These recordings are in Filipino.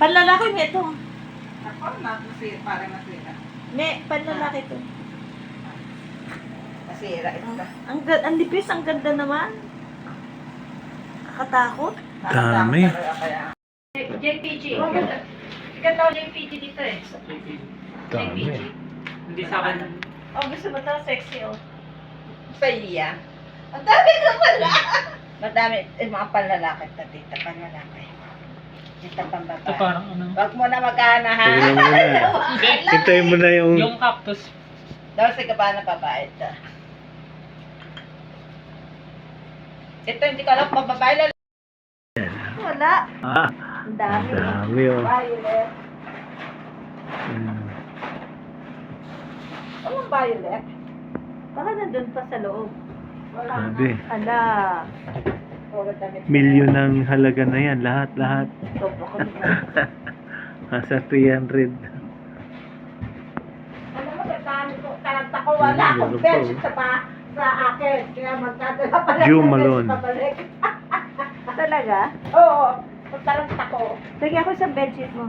Panlalaki mo ito. Ako, nasira, parang nasira. Me, panlalaki ito. Nasira ito. Ang, ga- ang lipis, ang ganda naman. Kakatakot. Dami. JPG. Sikat daw JPG dito eh. Dami. Hindi sa akin. Oh, gusto mo ito? Sexy oh. sa iya. Ang dami ka pala. Madami, eh, mga panlalaki na tita, panlalaki. Tita Ito pambaba. parang ano. Huwag mo na mag-ana ha. Tingnan mo na. Hintayin mo na yung... Yung cactus. Daw si ba na babae ito. Ito hindi ko alam kung babae. Wala. Ah, Ang dami. dami oh. Violet. Hmm. Anong violet? Baka nandun pa sa loob. Wala na. Ala. Milyon ang halaga na yan. Lahat, lahat. Sobra ko Nasa 300. Alam mo, taranta ko, wala akong oh. sa, pa, sa akin. Kaya magdadala pala bench Malone. pabalik. Talaga? Oo, taranta ko. Lagyan ko sa bedsheet mo.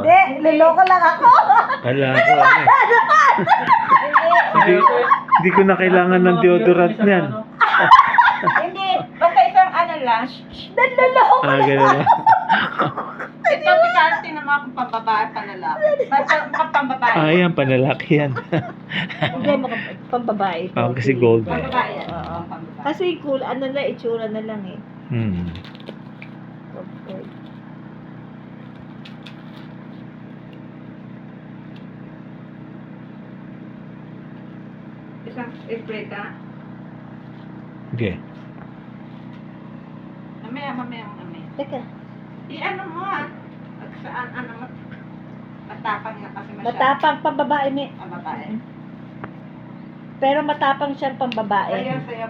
Hindi, liloko lang ako. Wala ko. Hindi, hindi ko na kailangan ng deodorant niyan. Shh, shh. Naloloko. Ah, ganun. Ito, tikarte na mga pambabae pa lalaki. Basta pambabae. Ah, yan, panlalaki yan. Hindi, mga pambabae. ito. Ah, kasi gold. Pambabae yan. Oo. pambabae. Kasi cool, ano na, itsura na lang eh. Hmm. Okay. Isang ka. Okay. Mamaya, mamaya, mamaya. Teka, I-ano mo ah. Saan, ano mo. Matapang nga kasi masyado. matapang pambabae ni. Ang babae. Pero matapang siyang Ayaw pambabae. sa'yo.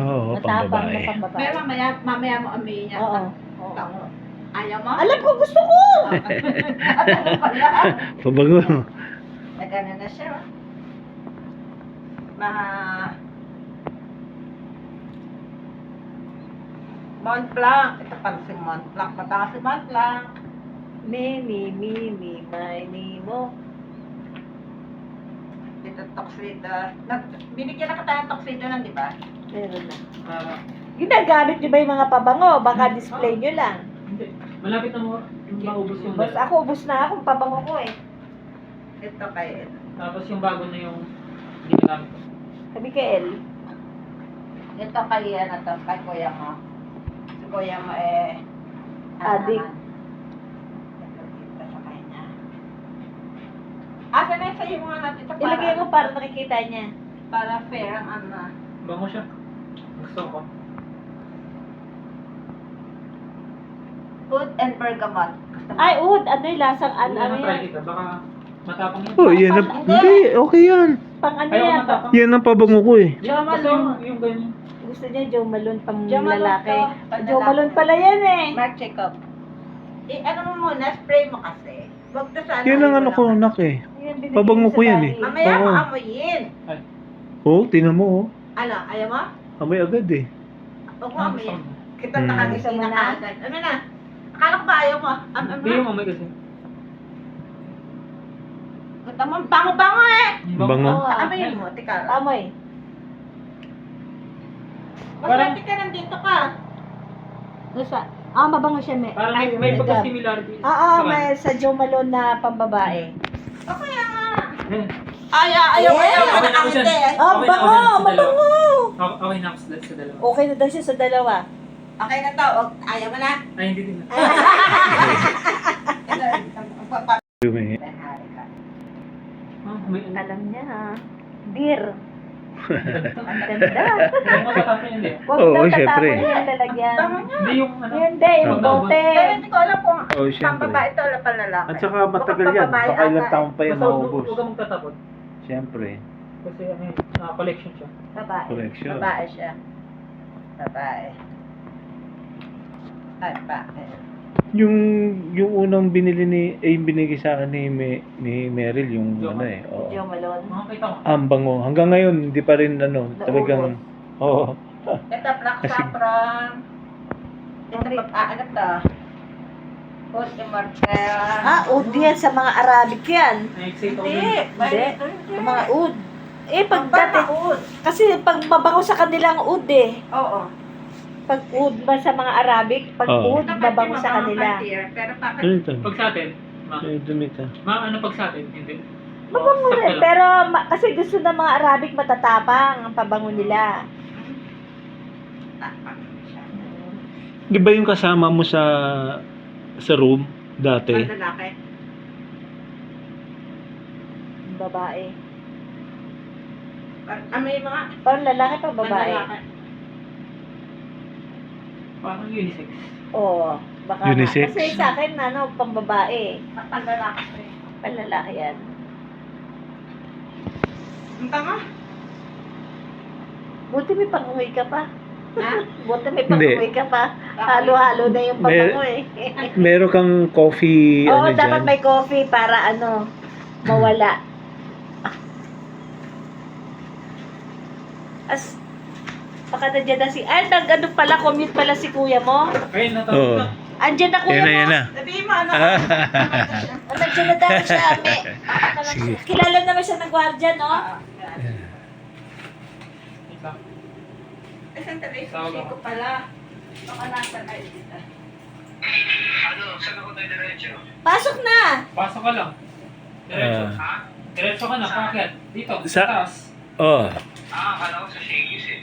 Oo, Matapang pambabae. na pambabae. Pero mamaya, mamaya mo amin niya. Oo. Tango. Ayaw mo? Alam ko, gusto ko! Ano? Pabango. Nagana na siya. oh. Mont Blanc. Ito pala si Mont Blanc. Mataas si Mont Blanc. Mini, mini, mini mo. Ito toxido. Nag, binigyan na ka tayo ng toxido nun, di ba? Meron na. Ah, Ginagamit niyo ba yung mga pabango? Baka display niyo lang. hindi. Malapit na mo yung maubos yung Basta ako, ubus na akong pabango ko eh. Ito kay Tapos yung bago na yung hindi nagamit ko. Sabi kay El. Ito kay ano to, kay kuya mo. Kuya mo eh... ano Adik. dito sa kanya. Asa na sa'yo mga natin ito para, Ilagay mo para nakikita niya. para fair ang ano. Bango siya. Gusto ko. Food and bergamot. Ay, ud, ano yung lasang, ano, Ano ano try yan? kita. Baka matapang yun. Oh, yan na. Hindi, okay yan. Pang ano Ayaw yan? matapang. Yan ang pabango ko eh. Yung, basta yung, yung ganyan. Gusto niya Joe Malone pang Joe Malone lalaki. to, pang Joe lalaki. Malone pala yan eh. Mark Jacob. Eh, ano mo muna, spray mo kasi. Huwag to sa Yan ang ano ko, lang. nak eh. Yan, binigay Pabango sa ko yan eh. bahay. Mamaya Oo. mo amoyin. Oh, tinan mo oh. Ano, ayaw mo? Amoy agad eh. Huwag mo amoyin. Kita Hmm. mo na na? kaagad. Ano na? Akala ko ba ayaw mo? Am am Hindi yung amoy kasi. Mo, bango-bango eh! Bango. Oo, ah. Amoyin mo, tika. Amoy. Parang- Maswerte ka nandito ka. Nasa? Ah, mabango siya, me. Parang may, may pagka-similarity. Ah, ah, sa may sa Joe Malone na pambabae. O kaya nga. Eh, Ayaw, ayaw, Yeah. ayaw. Okay na ako dyan. Ante. Ah, Okay na bango, ako dyan sa dalawa. mabango. Okay, okay na ako sa sa dalawa. Okay na daw siya sa dalawa. Okay na to. Ayaw mo na. Ay, hindi din. Dumi. Ah, may ano. Alam niya ha. Beer. Ang ganda. Huwag Oo, daw syempre. tatapon yung lalagyan. Hindi yung ano. Hindi, yung Tama. bote. Pero hindi ko alam kung Oh, syempre. pambabae ito o panlalaki. At saka matagal yan. Babae Baka ilang ata taon pa yan Basta huwag maubos. huwag ka magtatapon. Siyempre. Kasi ano yun, ah, collection siya. Babae. Correction. Babae siya. Babae. Ay, babae. Yung yung unang binili ni eh yung binigay sa akin ni Me, ni Meryl yung ano eh. Oo. Joe Malone. Makakita ko. Ang bango. Hanggang ngayon hindi pa rin ano, talagang Oo. Ito, black Kasi- saffron. Ito ah, ano to? Hot immortal. Ah, ud yan sa mga Arabic yan. Na-excite ako Hindi. dun. Hindi. Sa mga ud. Eh, pag dati, Pagbabaon. kasi pag mabango sa kanilang ud eh. Oo. Pag ud ba sa mga Arabic, pag Oo. ud, mabango sa kanila. Pero bakit? Ano ito? Pag sa atin, ma, dumita. ma, ano pag sa atin? Hindi. Mabango rin. Pero ma- kasi gusto ng mga Arabic matatapang ang pabango nila. Di ba yung kasama mo sa sa room dati? Ang lalaki. Yung babae. Ah, may mga Parang lalaki pa babae. lalaki. Parang unisex. Oo. Baka nga. Unisex? Kasi sa akin, ano, pang babae. Ang lalaki. Pang lalaki yan. Ang tanga. Buti may panguwi ka pa. Ha? Buti may panguwi ka pa. Halo-halo na yung Mer- pabango eh. Meron kang coffee, Oo, ano dapat dyan? may coffee para ano, mawala. As, nandiyan na si, ay, nag, ano pala, commute pala si kuya mo. Ayun, natapos Oo. na. Andyan na kuya Yan na, mo. yan na. Sabihin mo ano? Ah, nandiyan na daw siya, ame. Sige. Kilala naman siya ng gwardiya, no? Ah. Eh. Tawag Hindi ako. ko pala. Baka nasa ay dito. Pasok na! Pasok ka lang. Diretso. Ah. Diretso ka na, paket. Dito, Sa- sa taas. Oh.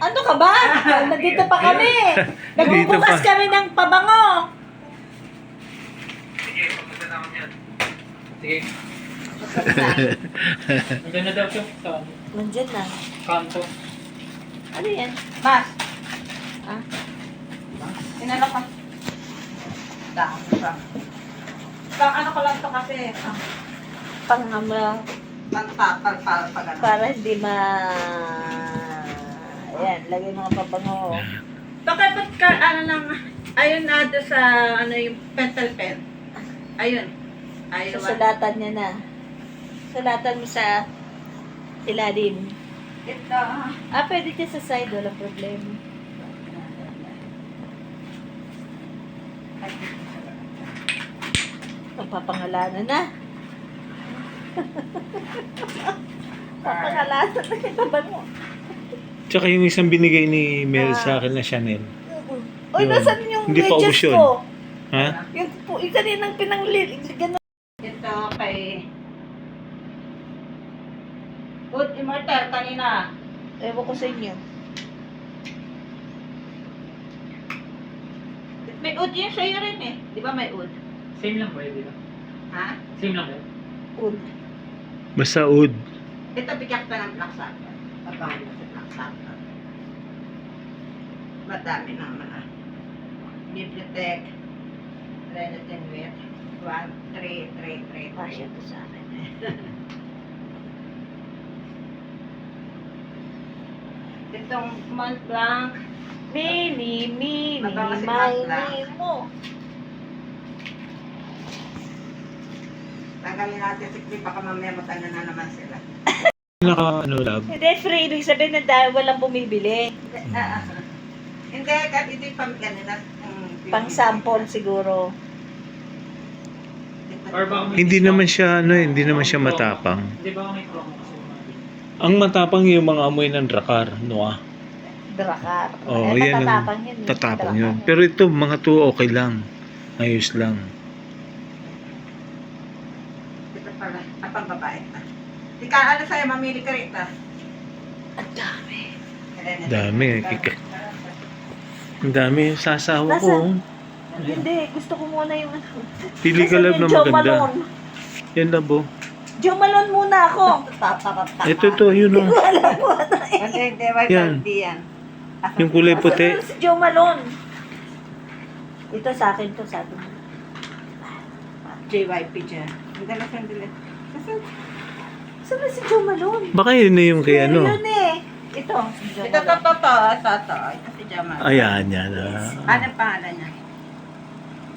Ano ka ba? Nandito pa kami. Nandito Nagbubukas pa. kami ng pabango. Sige. Nandiyan na daw siya sa ano, Nandyan na. kanto. Ano yan? Mas. Ah? Inano ka? Daan pa. Pang ano ko lang to kasi. Ah, Pang ama, para pag ano. para hindi ma... Ayan, lagay mga pabango. Bakit ba't ka, ano lang, ayun na doon sa, ano yung pentel pen. Ayun. Ayun. Susulatan niya na. Sulatan mo sa ilalim. Ito. Ah, pwede siya sa side, walang problema. Papangalanan na. Papangalanan na yung pabango. Tsaka yung isang binigay ni Mel sa akin na Chanel. Uy, Yun. nasan yung Hindi pa medyas ubos yun. ko? Ha? Yung po, isa din ang pinanglit. Ganun. Ito kay Good Immortal kanina. Ewan ko sa inyo. May ud yun sa'yo rin eh. Di ba may ud? Same lang ba yun? di ba? Ha? Same lang ba yun? Un. Basta oud. Ito bigyan ka ng black satin. Pabango sa black satin. Madami naman ah. Bibliotech. Relative with 1, 3, 3, 3, Pasya to sa akin. Itong Mont Blanc. Mini, mini, may Bakla. Tanggalin natin si Clip. Baka mamaya matanda na naman sila. Naka ano lab. Hindi, free. Ibig sabihin na dahil walang bumibili. Ah, ah. Hindi, kahit ito yung pang ganila. Pang sample siguro. Or baka may Hindi naman siya ano, eh, hindi naman siya matapang. Hindi ba may promo kasi yung mga ganyan? Ang matapang yung mga amoy ng drakar, no? Drakar. Oo, eh, yan ang matatapang yun. eh. Tatapang Drakar. yun. Pero ito, mga to okay lang. Ayos lang. Ito pala. Ah, pang babae pa. Di ka, ano sa'yo, mamili ka rin. Ang dami. Dami, kika- Ang dami yung sasawa ko. oh. Hindi, gusto ko muna yung ano. Pili ka Nasaan lab yung na Joe maganda. Malone? Yan lab oh. Joe Malone muna ako. Ito to, yun Hindi ko oh. alam mo. Hindi, hindi, may Yan. hindi yan. Yung kulay puti. Asan si Joe Malone? Ito sa akin to, sabi mo. JYP dyan. Ang dala sandali. Kasi, Saan na si Joe Malone? Baka yun na yung kay ano. Yun eh. Ito, si Joe ito, to, Malone. to, to, ito, to. Ito si Jamal. Ayan, yan. Ah. Ano ang pangalan niya?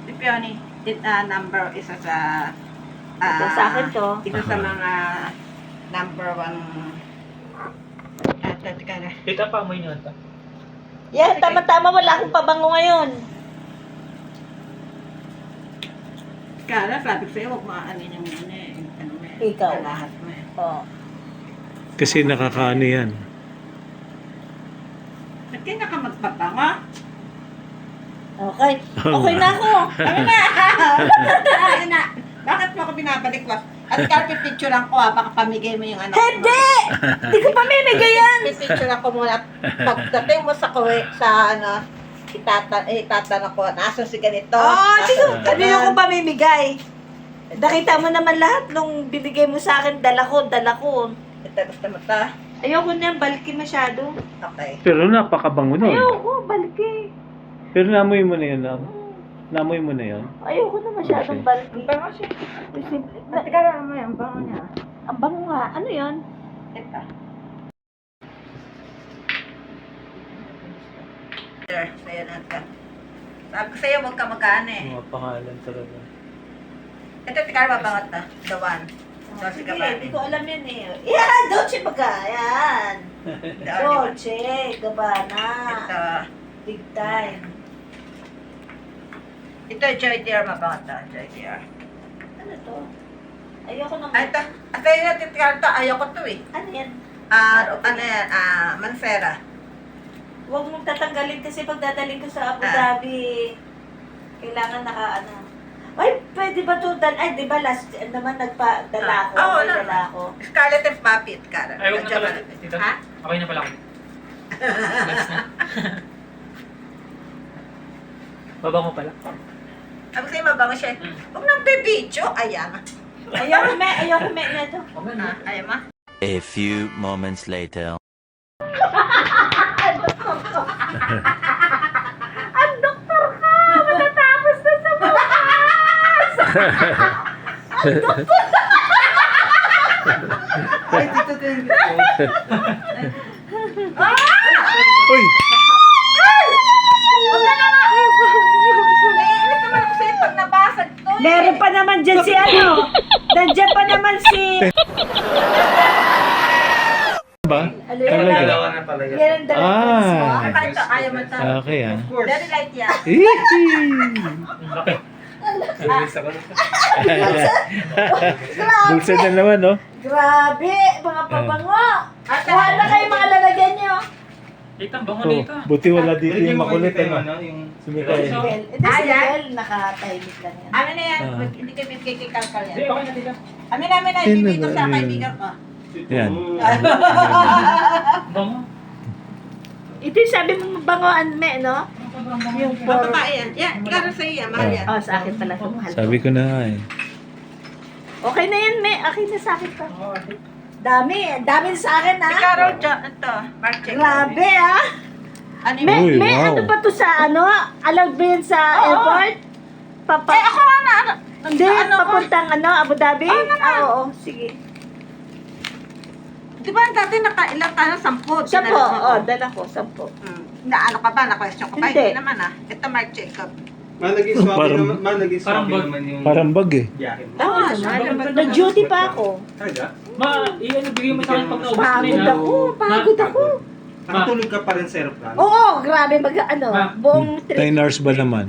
Si Peony. It, ah, number isa sa... ah, Ito sa akin to. Isa sa mga number one... Ah, teka na. Ito pa, amoy niyo ito. Yan, tama-tama wala akong pabango ngayon. Kala, sabi ko sa'yo, huwag maaanin yung ano eh. Ano eh. Ikaw. Lahat mo Oh. Kasi nakakaano yan. Ba't kayo naka magpapanga? Okay. Okay na ako. Ano na? Ano na? Bakit mo ako binabalik was? At kaya pipicturean ko ah, baka pamigay mo yung ano. Hindi! Hindi ko pamimigay yan. Pipicturean ko muna. Pagdating mo sa kuwi, sa ano, itatan, eh, itatanong ko, nasa si ganito. Oh, nasa sige. si ko pamimigay. Nakita mo naman lahat nung binigay mo sa akin, dala ko, dala ko. Ito, gusto mo ta? Ayoko na balki masyado. Okay. Pero napakabango nun. Ayoko, balki. Pero namoy mo na yun. Nam. Namoy mo na yun. Ayoko na masyadong Okay. balki. Ang bango siya. Simple. Teka lang mo yan, ang bango niya. Ang bango nga. Ano yun? Ito. Sir, sa'yo na ito. Sabi ko sa'yo, huwag ka magkano eh. Mga pangalan talaga. Ito, teka, mabangot na. The one. Dolce Sige, Gabbana. hindi ko alam yan eh. Yan! Dolce Baga! Yan! The only one. Dolce Gabbana. Ito. Big time. Ito, Joy Dear, mabangot na. Joy Dear. Ano to? Ayoko naman. Ay, ito. At sa'yo na, teka, ito. Ayaw ko to eh. Ano yan? Ah, ano yan? Ah, Mansera. Huwag mong tatanggalin kasi pag dadaling ko sa Abu Ah. Dhabi, kailangan naka ano. Ay, pwede ba to? Dan ay, di ba last eh, naman nagpa-dala ako? Ah, oo, wala. dala ako. Scarlet and Puppet, Karen. Ay, huwag na pala. Tita. Ha? Okay na pala ako. Last na. Babango pala. Sabi sa'yo, mabango siya. Mm. Huwag nang bibidyo. Ayan. Ayoko me, ayoko me na to. Okay na. Ah, ayan ma. A few moments later. Ay, dito din. Uy! Eh. Meron pa naman dyan si ano. Nandiyan pa naman si... Ba? Yan? Talaga? Dalawa na pala Yan Ah. mo. Okay ah. Very light yan. Laki. Bulsa na naman, no? Grabe, mga pabango. At Kuha na kayo mga lalagyan nyo. Tita, bango Oh, dito. buti wala dito yung makulit, ano? yung... Si Ah, si yan? Miguel, nakatahimik lang yan. Ano na yan? Ah. Wag- Hindi kayo bibigay kay Kalkal Hindi, yan. okay na tita. Amin namin na, Yan ibibigay ko sa kaibigan ko. Yan. Bango. Ito yung sabi mo mabango, me, no? Yung Ang for... babae yan. Yan, karo sa'yo yan. Mahal yan. Oh, sa akin pala ito, mahal. Sabi ko na nga eh. Okay na yan, me. Akin na sa akin pa. Dami, dami sa akin, Si ha? Carol Jo, ito. Grabe, ha? Ano Me, yun? Uy, me, wow. ano ba to sa ano? Allowed ba yan sa Oo. airport? Papa, Eh, ako nga na, ano? hindi, ano ko? papuntang ano, Abu Dhabi? Oo naman. Ah, oo, sige. Di ba dati nakailang tayo? Sampu. Sampo, Dinala mo. oo, dala ko, sampo. Hmm. Na ano ka ba? Na-question ko ba? Hindi. Hindi naman ah. Ito Mark Jacob. Malagay swabe Parang- naman, Parang swabe bag. naman yung Parang bag eh. biyahe mo. Oo Ah, naman, syempre. nag-duty pa ako. Talaga? Ma, i-ano, bigay mo sa akin pag naubos ko na Pagod yun. ako, pagod ako. Nakatulog ka pa rin sa aeroplano? Oo, grabe, mag, ano, Ma. buong trip. 9 hours ba naman?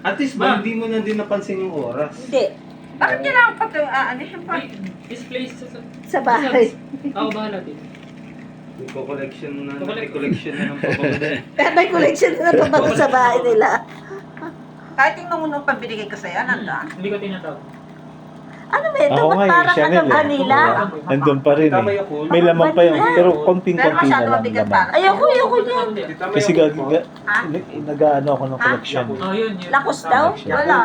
At least Ma. ba, hindi mo na din napansin yung oras. Hindi, Bakit kailangan pa ito? Ah, ano siya pa? Ay, This place sa... sa- sa bahay. Ako bahala din. May collection na, Collect- may collection na ng pabango. May collection na pabango sa bahay nila. Kahit yung nungunong pambinigay ko sa'yo, nanda. Hindi ko tinatawag. Ano ba ito? Ako Ba't nga eh, parang Chanel ano, eh. vanilla? Nandun pa rin eh. yung May laman pa yun. Pero Pero konting-konti na lang mabigat laman. para. Ayoko, ayoko. Tama Kasi gag- ga- Ha? nag-ano ako ng Ha? collection. Oh, yun, yun. Lakos daw? Wala.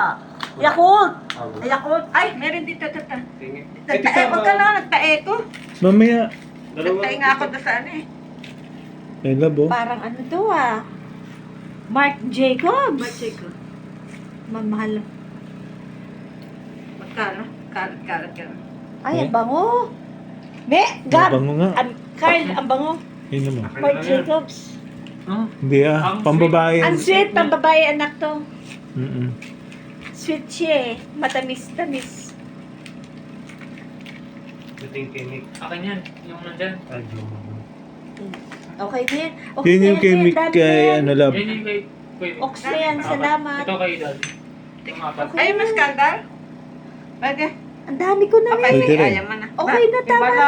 Yakult! Ay, ako. Ay, meron dito. Ito, ito. Tingin. Eh, huwag ka na, nagtae ko. Mamaya. Nagtae nga ako doon sa ano eh. May labo. Parang ano to ah. Mark Jacobs. Mark Jacob. Mamahal. Magkano? Karat, karat ka. Ay, Eh? ang bango. Me, Gab. Mabango nga. Ang, Carl, ang bango. Yun naman. Mark. Jacobs. Oh, Hindi ah. Ang Pambabae. Ang sweet, pambabae anak to. Mm-mm. Sweet siya eh. Matamis-tamis. Ito yung kinik. akin yan. Yung nandyan. Okay din. Okay Yun yung din, kay, Mick, kay ano lab. Yan yung kay... kay Ox na yan, Apat. salamat. Ito kay Dad. Yung apat. Ay, mas skandal? Pwede. Ang dami ko na Okay, Pwede rin. ayaw mo na. Okay na, tama na.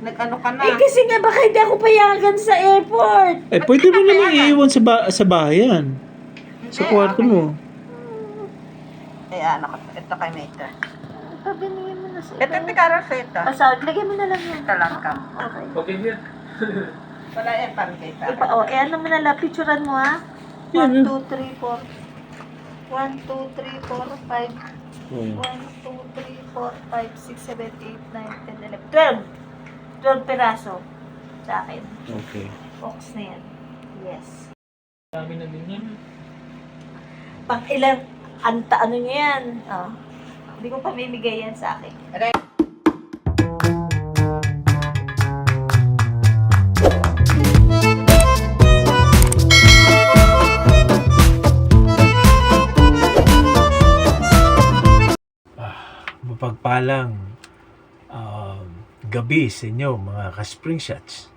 Nag-ano ka na. Eh kasi nga baka hindi ako payagan sa airport. Eh, pwede mo naman iiwan sa, ba- sa bahayan. Sa Hindi, kwarto okay. mo. Eh, ano ka? Ito kay Mater. Pabinigyan mo na sa Ito, ito karas ito. Ah, sorry. Lagyan mo na lang yan. Ito lang ka. Okay. Okay, here. Wala yan, parang kita. Ipa, oh, eh, ano mo na lang, picturean mo ha? 1, Yan, 2, 3, 4. 1, 2, 3, 4, 5. 1, Oh. 2, 3, 4, 5, 6, 7, 8, 9, 10, 11, 12. 12 peraso sa akin. Okay. Box na yan. Yes. Dami na din yan. Pang ilang, anta, ano niya yan? Oh. Hindi ko pamimigay yan sa akin. mapagpalang um, gabi sa inyo mga ka-spring shots.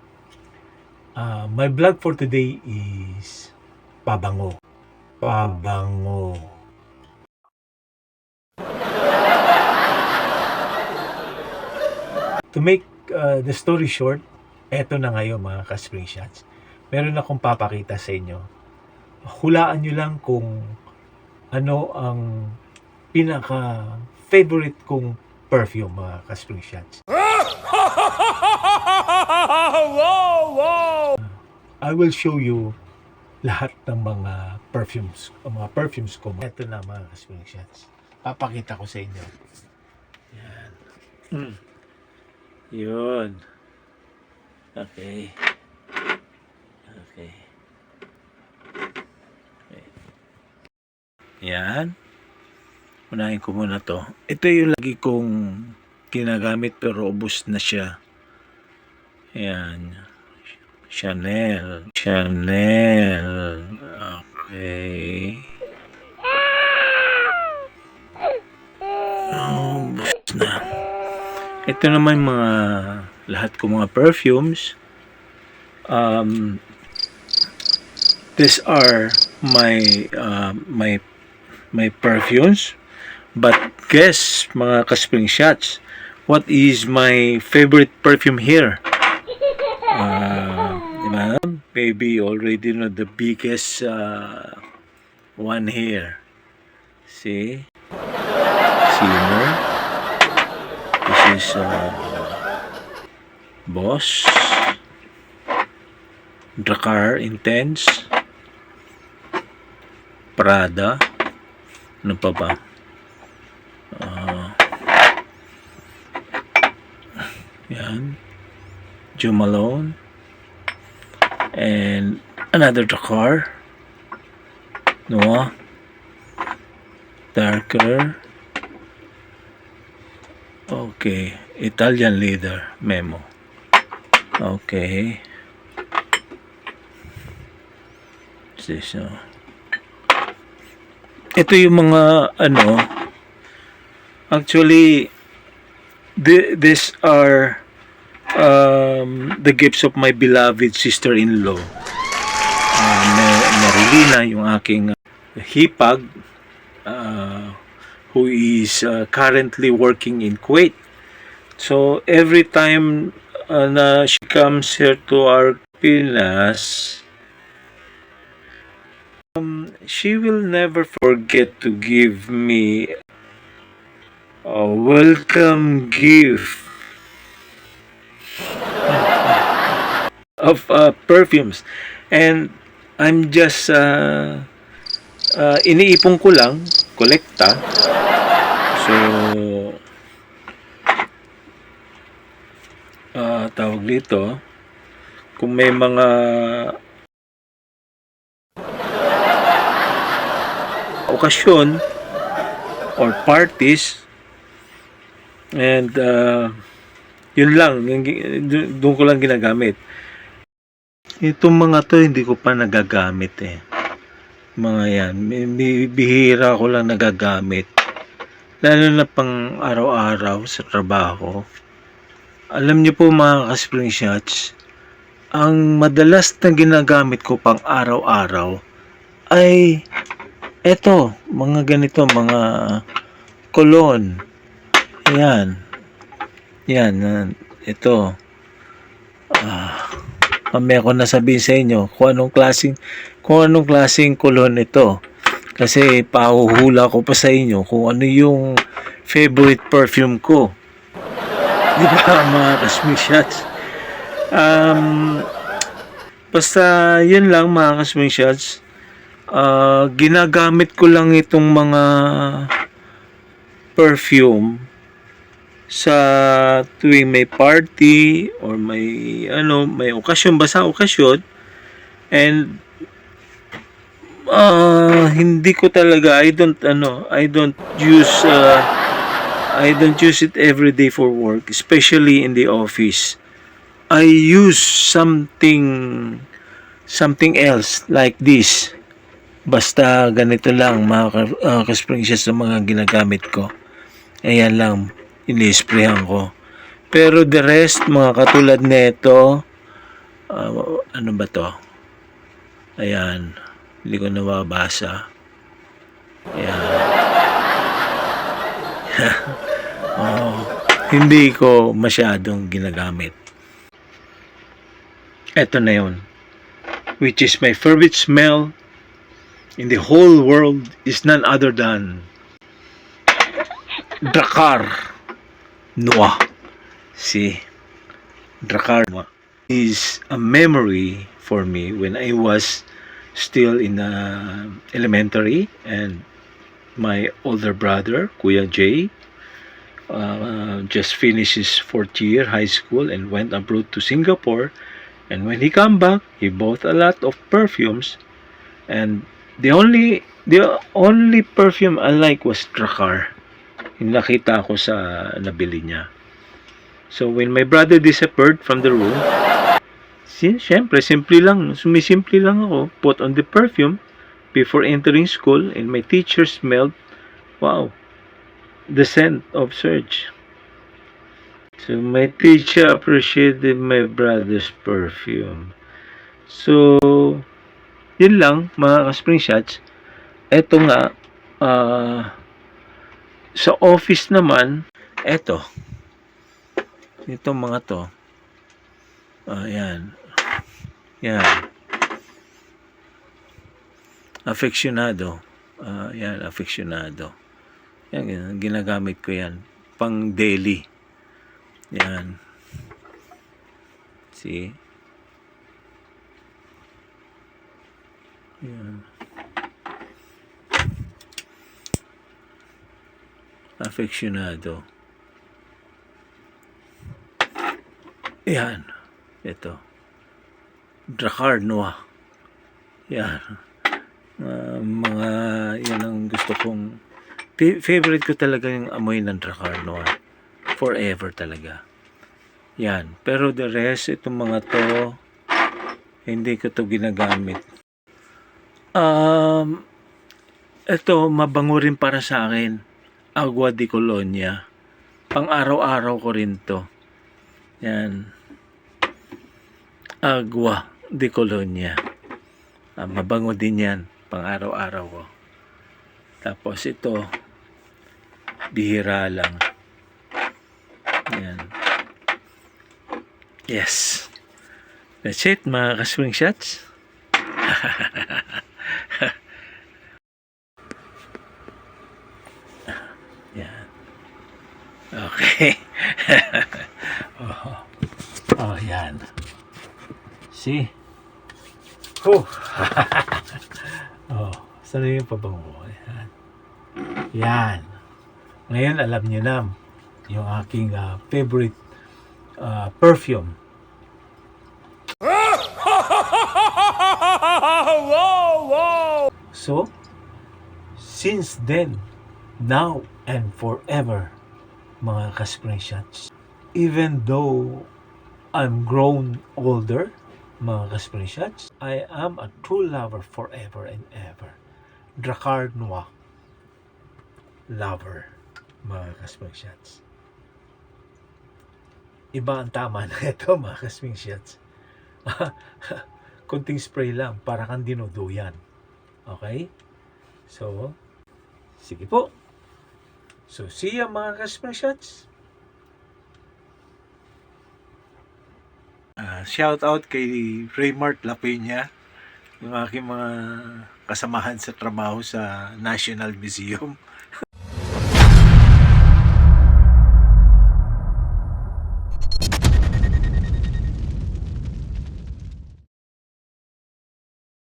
Uh, my vlog for today is pabango. Pabango. To make uh, the story short, eto na ngayon mga ka-spring shots. Meron akong papakita sa inyo. Hulaan nyo lang kung ano ang pinaka favorite kong perfume mga ka-spring shots. I will show you lahat ng mga perfumes, ang mga perfumes ko. Ito na mga ka-spring shots. Papakita ko sa inyo. Yan. Mm. Yun. Okay. Okay. okay. Yan. Unahin ko muna to. Ito yung lagi kong ginagamit pero ubos na siya. Ayan. Chanel. Chanel. Okay. Ito naman mga lahat ko mga perfumes. Um, these are my uh, my my perfumes. But guess, mga ka-spring shots, what is my favorite perfume here? Uh, diba? Maybe you already know the biggest uh, one here. See? Simmer. This is uh, Boss. Dracar Intense. Prada. Ano pa ba? Uh, yan. Joe Malone. And another Dakar. Noah. Darker. Okay. Italian leader. Memo. Okay. This? Uh, ito yung mga ano Actually, th- these are um, the gifts of my beloved sister-in-law. Uh, Marilina, yung aking uh, hipag, uh, who is uh, currently working in Kuwait. So, every time uh, na she comes here to our Pinas, um, she will never forget to give me a welcome gift of uh, perfumes. And I'm just uh, uh, iniipon ko lang kolekta. So uh, tawag dito kung may mga okasyon or parties And uh, yun lang, doon ko lang ginagamit. Itong mga to hindi ko pa nagagamit eh. Mga yan, bi- bi- bihira ko lang nagagamit. Lalo na pang araw-araw sa trabaho. Alam niyo po mga ka-spring shots, ang madalas na ginagamit ko pang araw-araw ay eto, mga ganito, mga cologne Yan. Yan. ah, ito. Ah, mamaya ko na sabihin sa inyo kung anong klaseng kung anong klaseng kulon ito. Kasi pahuhula ko pa sa inyo kung ano yung favorite perfume ko. Di ba mga kasmi shots? Um, basta yun lang mga kasmi shots. Ah, ginagamit ko lang itong mga perfume sa tuwing may party or may ano may okasyon basta okasyon and ah hindi ko talaga I don't ano I don't use uh, I don't use it every day for work especially in the office. I use something something else like this. Basta ganito lang mga uh, kaspring siya sa mga ginagamit ko. Ayan lang ini-sprayan ko. Pero the rest mga katulad nito ah, ano ba to? Ayan hindi ko nababasa. Ayan oh, hindi ko masyadong ginagamit eto na yun which is my favorite smell in the whole world is none other than Drakkar Noah. See, Drakkar Noah is a memory for me when I was still in uh, elementary and my older brother, Kuya Jay, uh, just finished his fourth year high school and went abroad to Singapore. And when he come back, he bought a lot of perfumes, and the only the only perfume I like was Drakkar. Yung nakita ko sa nabili niya. So when my brother disappeared from the room, si, syempre, simple lang, sumisimple lang ako, put on the perfume before entering school and my teacher smelled, wow, the scent of Serge. So my teacher appreciated my brother's perfume. So, yun lang, mga ka-spring shots. Eto nga, ah, sa office naman, eto. Ito mga to. Ayan. Yan. Affectionado. Ah, yan, affectionado. Yan, ginagamit ko yan. Pang daily. Yan. See? Yan. Affectionado. Yan. Ito. Drakkar Noah. Yan. Ah, mga yan ang gusto kong fa- favorite ko talaga yung amoy ng Drakkar Noah. Forever talaga. Yan. Pero the rest, itong mga to, hindi ko to ginagamit. Um, ito, mabango rin para sa akin. Agua de Colonia. Pang araw-araw ko rin to. Yan. Agua de Colonia. Ah, mabango din yan. Pang araw-araw ko. Tapos ito, bihira lang. Yan. Yes. That's it, mga ka-swing shots. Yan. Okay. oh. oh, yan. See? Oh. saan yung pabango? Yan. Yan. Ngayon, alam niyo na yung aking ah, favorite ah, perfume. So, since then, now and forever, mga ka-spring shots, even though I'm grown older, mga ka-spring shots, I am a true lover forever and ever. Drakkar Noir lover, mga ka-spring shots. Iba ang tama na ito, mga ka-spring shots. Kunting spray lang, para kang dinuduyan. Okay? So, sige po. So, see ya mga Kasma Shots. Ah, shout out kay Raymart Lapena, yung aking mga kasamahan sa trabaho sa National Museum.